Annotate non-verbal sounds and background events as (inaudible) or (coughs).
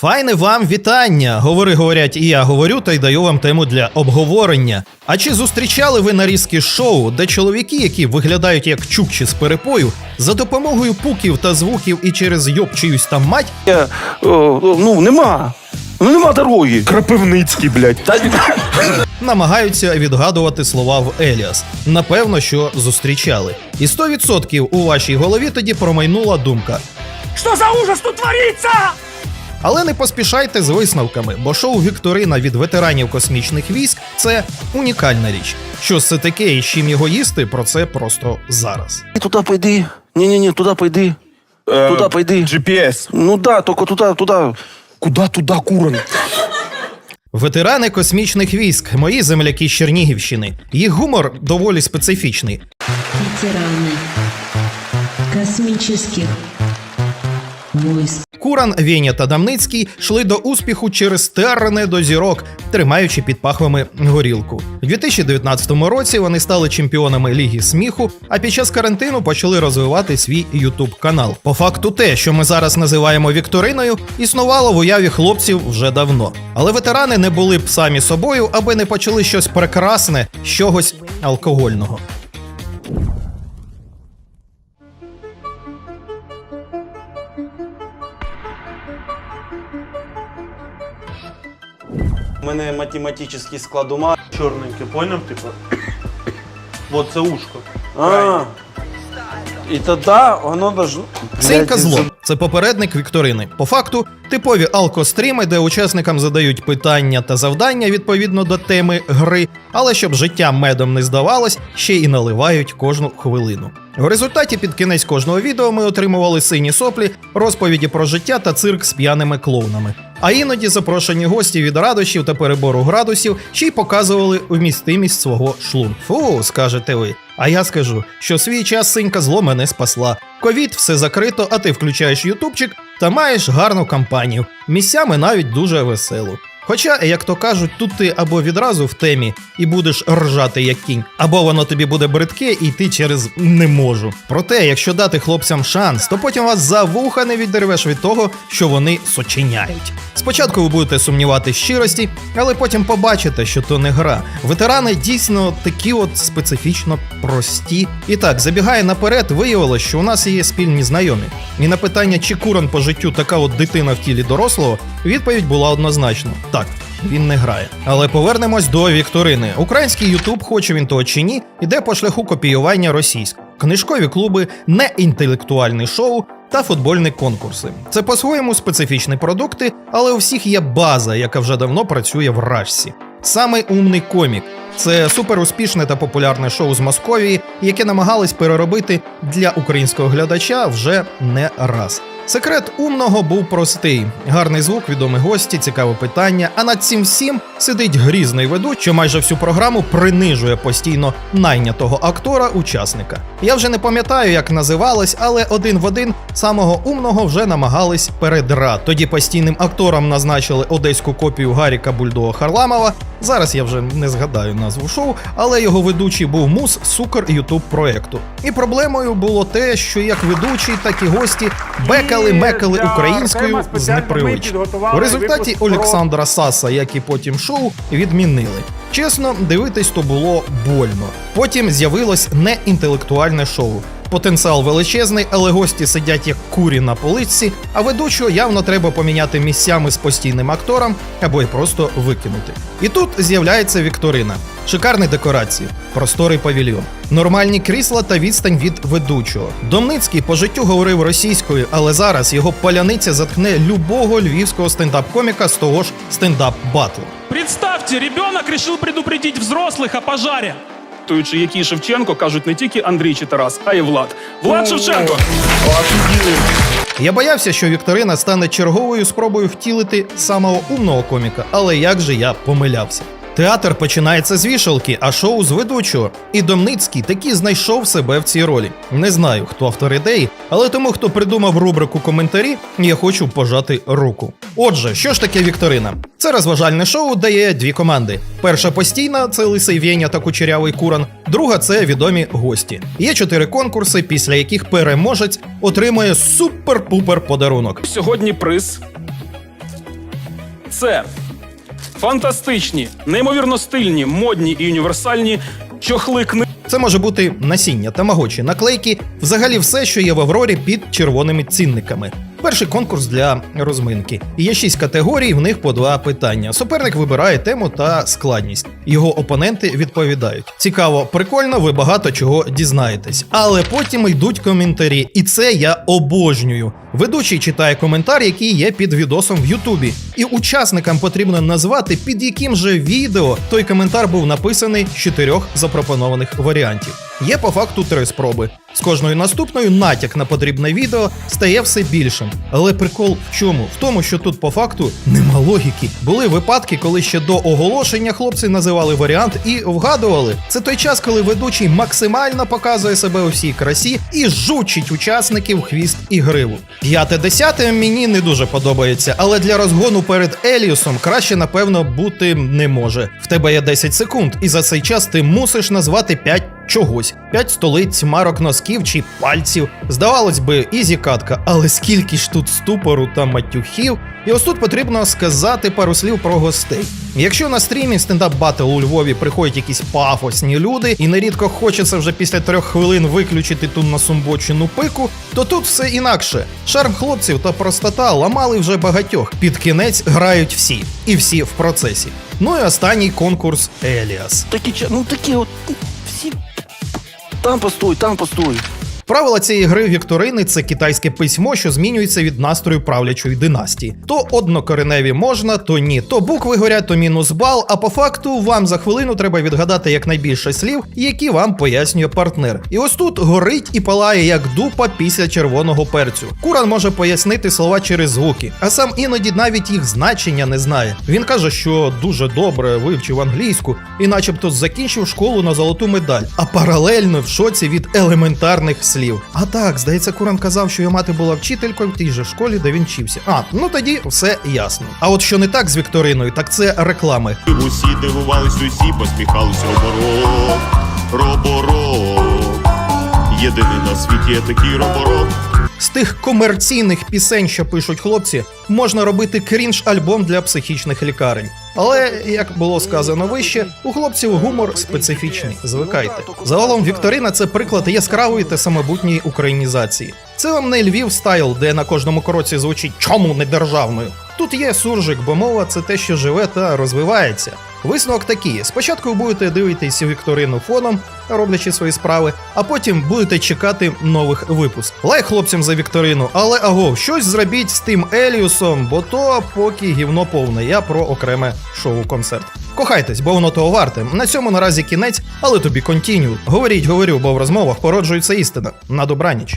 Файне вам вітання! Говори, говорять, і я говорю, та й даю вам тему для обговорення. А чи зустрічали ви нарізки шоу, де чоловіки, які виглядають як чукчі з перепою, за допомогою пуків та звуків і через йоб чиюсь там мать Е, о, ну, нема. Ну нема дороги. Крапивницький, блядь. Та, намагаються відгадувати слова в Еліас? Напевно, що зустрічали. І 100% у вашій голові тоді промайнула думка. Що за ужас тут твориться? Але не поспішайте з висновками, бо шоу Вікторина від ветеранів космічних військ це унікальна річ. Що це таке і з чим його їсти, про це просто зараз. туди пойди. Ні-ні-ні, туди пойди. Туди пойди. GPS. Ну да, тільки туди, туди. Куда туди, курон? Ветерани космічних військ, мої земляки з Чернігівщини. Їх гумор доволі специфічний. ветераны космических войск. Куран, Веня та Дамницький йшли до успіху через терне до зірок, тримаючи під пахвами горілку. У 2019 році вони стали чемпіонами Ліги сміху, а під час карантину почали розвивати свій ютуб канал. По факту, те, що ми зараз називаємо вікториною, існувало в уяві хлопців вже давно. Але ветерани не були б самі собою, аби не почали щось прекрасне, з чогось алкогольного. У мене математичний склад ума. Чорненьке, поняв, типу? (coughs) Вот це ушко. А. І тоді воно должно. Синька Блядь, зло це попередник Вікторини. По факту, типові алкостріми, де учасникам задають питання та завдання відповідно до теми гри, але щоб життя медом не здавалось, ще й наливають кожну хвилину. В результаті під кінець кожного відео ми отримували сині соплі, розповіді про життя та цирк з п'яними клоунами. А іноді запрошені гості від радощів та перебору градусів ще й показували вмістимість свого шлунку. Фу, скажете ви. А я скажу, що свій час синька зло мене спасла. Ковід, все закрито, а ти включаєш ютубчик та маєш гарну кампанію. Місцями навіть дуже веселу. Хоча, як то кажуть, тут ти або відразу в темі і будеш ржати як кінь, або воно тобі буде бридке, і ти через не можу. Проте, якщо дати хлопцям шанс, то потім вас за вуха не віддервеш від того, що вони сочиняють. Спочатку ви будете сумнівати щирості, але потім побачите, що то не гра. Ветерани дійсно такі от специфічно прості. І так, забігає наперед, виявилось, що у нас є спільні знайомі. І на питання, чи Куран по життю така от дитина в тілі дорослого, відповідь була однозначно: так. Він не грає. Але повернемось до Вікторини. Український Ютуб, хоче він того чи ні, іде по шляху копіювання російського. Книжкові клуби, неінтелектуальне шоу та футбольні конкурси. Це по-своєму специфічні продукти, але у всіх є база, яка вже давно працює в рашці. Саме умний комік. Це суперуспішне та популярне шоу з Московії, яке намагались переробити для українського глядача вже не раз. Секрет умного був простий: гарний звук, відомі гості, цікаве питання. А над цим всім сидить грізний ведучий, що майже всю програму принижує постійно найнятого актора-учасника. Я вже не пам'ятаю, як називалось, але один в один самого умного вже намагались передрати. Тоді постійним актором назначили одеську копію Гаріка Бульдога Харламова. Зараз я вже не згадаю назву шоу, але його ведучий був мус сукер Ютуб проекту. І проблемою було те, що як ведучий, так і гості бекали, мекали українською з непривички. У результаті Олександра Саса, як і потім шоу, відмінили. Чесно, дивитись то було больно. Потім з'явилось неінтелектуальне шоу. Потенціал величезний, але гості сидять як курі на поличці, а ведучого явно треба поміняти місцями з постійним актором або й просто викинути. І тут з'являється Вікторина. Шикарні декорації, просторий павільйон, нормальні крісла та відстань від ведучого. Домницький по життю говорив російською, але зараз його паляниця заткне любого львівського стендап-коміка з того ж стендап-батлу. Представьте, ребенок решил предупредить взрослых о пожаре. Туючи, який Шевченко кажуть не тільки Андрій чи Тарас, а й Влад. Влад Шевченко! Я боявся, що Вікторина стане черговою спробою втілити самого умного коміка, але як же я помилявся. Театр починається з вішалки, а шоу з ведучого. І Домницький таки знайшов себе в цій ролі. Не знаю, хто автор ідеї, але тому, хто придумав рубрику коментарі, я хочу пожати руку. Отже, що ж таке Вікторина? Це розважальне шоу, де є дві команди. Перша постійна це лисий Вєня та кучерявий Куран. Друга це відомі гості. Є чотири конкурси, після яких переможець отримує супер-пупер подарунок. Сьогодні приз Це фантастичні, неймовірно стильні, модні і універсальні чохли книг. Це може бути насіння, тамагочі, наклейки, взагалі все, що є в Аврорі під червоними цінниками. Перший конкурс для розминки. Є шість категорій, в них по два питання. Суперник вибирає тему та складність. Його опоненти відповідають. Цікаво, прикольно, ви багато чого дізнаєтесь. Але потім йдуть коментарі, і це я обожнюю. Ведучий читає коментар, який є під відосом в Ютубі, і учасникам потрібно назвати, під яким же відео той коментар був написаний з чотирьох запропонованих варіантів. Є по факту три спроби. З кожною наступною натяк на потрібне відео стає все більшим. Але прикол в чому? В тому, що тут по факту нема логіки. Були випадки, коли ще до оголошення хлопці називали варіант і вгадували. Це той час, коли ведучий максимально показує себе у всій красі і жучить учасників хвіст і гриву. П'яте десяте мені не дуже подобається, але для розгону перед Еліусом краще, напевно, бути не може. В тебе є 10 секунд, і за цей час ти мусиш назвати 5 чогось: 5 столиць, марок носків чи пальців. Здавалось би, ізі катка, але скільки ж тут ступору та матюхів. І ось тут потрібно сказати пару слів про гостей. Якщо на стрімі стендап батл у Львові приходять якісь пафосні люди, і нерідко хочеться вже після трьох хвилин виключити ту насумбочену пику, то тут все інакше. Шарм хлопців та простота ламали вже багатьох. Під кінець грають всі, і всі в процесі. Ну і останній конкурс Еліас. Такі, ну такі от, там постой, там постой. Правила цієї гри Вікторини це китайське письмо, що змінюється від настрою правлячої династії. То однокореневі можна, то ні. То букви горять, то мінус бал. А по факту вам за хвилину треба відгадати якнайбільше слів, які вам пояснює партнер. І ось тут горить і палає як дупа після червоного перцю. Куран може пояснити слова через звуки, а сам іноді навіть їх значення не знає. Він каже, що дуже добре вивчив англійську і, начебто, закінчив школу на золоту медаль, а паралельно в шоці від елементарних слів. А так, здається, Куран казав, що його мати була вчителькою в тій же школі, де він вчився. А, ну тоді все ясно. А от що не так з Вікториною, так це реклами. Усі дивувались, усі посміхались роборок, роборок. Єдиний на світі є такий роборок. З тих комерційних пісень, що пишуть хлопці, можна робити крінж-альбом для психічних лікарень. Але, як було сказано вище, у хлопців гумор специфічний. Звикайте. Загалом Вікторина це приклад яскравої та самобутньої українізації. Це вам не Львів стайл, де на кожному кроці звучить чому не державною. Тут є суржик, бо мова це те, що живе та розвивається. Висновок такий: спочатку будете дивитися вікторину фоном, роблячи свої справи, а потім будете чекати нових випуск. Лайк хлопцям за вікторину, але агов, щось зробіть з тим Еліусом, бо то поки гівно повне. Я про окреме шоу-концерт. Кохайтесь, бо воно того варте. На цьому наразі кінець, але тобі контіню. Говоріть, говорю, бо в розмовах породжується істина. На добраніч.